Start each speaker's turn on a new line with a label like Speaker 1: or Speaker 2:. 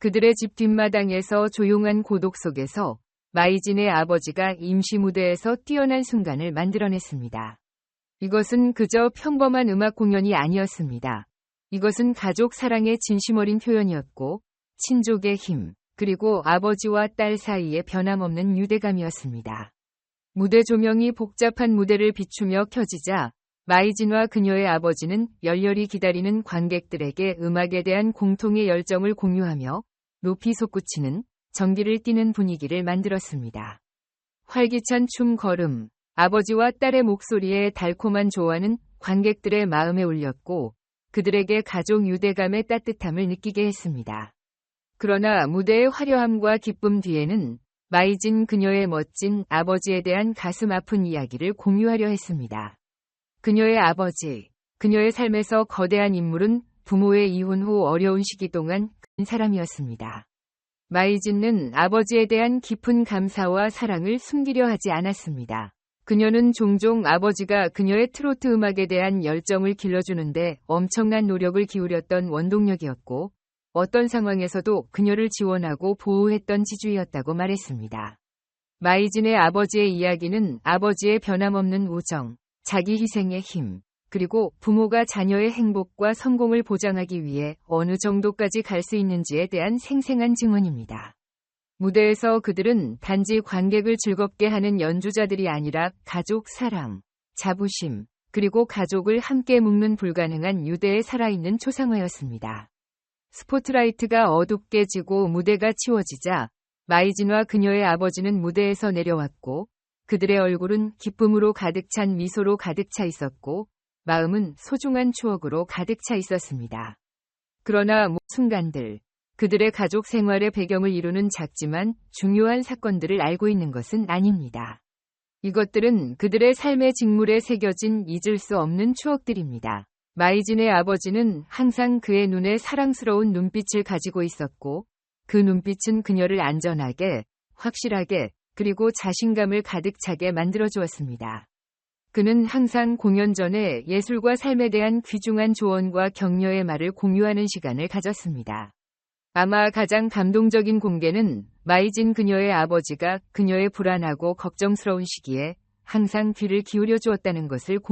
Speaker 1: 그들의 집 뒷마당에서 조용한 고독 속에서 마이진의 아버지가 임시 무대에서 뛰어난 순간을 만들어냈습니다. 이것은 그저 평범한 음악 공연이 아니었습니다. 이것은 가족 사랑의 진심 어린 표현이었고, 친족의 힘, 그리고 아버지와 딸 사이의 변함없는 유대감이었습니다. 무대 조명이 복잡한 무대를 비추며 켜지자 마이진과 그녀의 아버지는 열렬히 기다리는 관객들에게 음악에 대한 공통의 열정을 공유하며 높이 솟구치는 전기를 띠는 분위기를 만들었습니다. 활기찬 춤 걸음, 아버지와 딸의 목소리에 달콤한 조화는 관객들의 마음에 울렸고 그들에게 가족 유대감의 따뜻함을 느끼게 했습니다. 그러나 무대의 화려함과 기쁨 뒤에는 마이진 그녀의 멋진 아버지에 대한 가슴 아픈 이야기를 공유하려 했습니다. 그녀의 아버지, 그녀의 삶에서 거대한 인물은 부모의 이혼 후 어려운 시기 동안 큰 사람이었습니다. 마이진은 아버지에 대한 깊은 감사와 사랑을 숨기려 하지 않았습니다. 그녀는 종종 아버지가 그녀의 트로트 음악에 대한 열정을 길러주는데 엄청난 노력을 기울였던 원동력이었고, 어떤 상황에서도 그녀를 지원하고 보호했던 지주였다고 말했습니다. 마이진의 아버지의 이야기는 아버지의 변함없는 우정, 자기 희생의 힘, 그리고 부모가 자녀의 행복과 성공을 보장하기 위해 어느 정도까지 갈 수 있는지에 대한 생생한 증언입니다. 무대에서 그들은 단지 관객을 즐겁게 하는 연주자들이 아니라 가족 사랑, 자부심, 그리고 가족을 함께 묶는 불가능한 유대에 살아있는 초상화였습니다. 스포트라이트가 어둡게 지고 무대가 치워지자 마이진과 그녀의 아버지는 무대에서 내려왔고 그들의 얼굴은 기쁨으로 가득 찬 미소로 가득 차 있었고 마음은 소중한 추억으로 가득 차 있었습니다. 그러나 모 순간들 그들의 가족 생활의 배경을 이루는 작지만 중요한 사건들을 알고 있는 것은 아닙니다. 이것들은 그들의 삶의 직물에 새겨진 잊을 수 없는 추억들입니다. 마이진의 아버지는 항상 그의 눈에 사랑스러운 눈빛을 가지고 있었고 그 눈빛은 그녀를 안전하게, 확실하게, 그리고 자신감을 가득 차게 만들어 주었습니다. 그는 항상 공연 전에 예술과 삶에 대한 귀중한 조언과 격려의 말을 공유하는 시간을 가졌습니다. 아마 가장 감동적인 공개는 마이진 그녀의 아버지가 그녀의 불안하고 걱정스러운 시기에 항상 귀를 기울여 주었다는 것을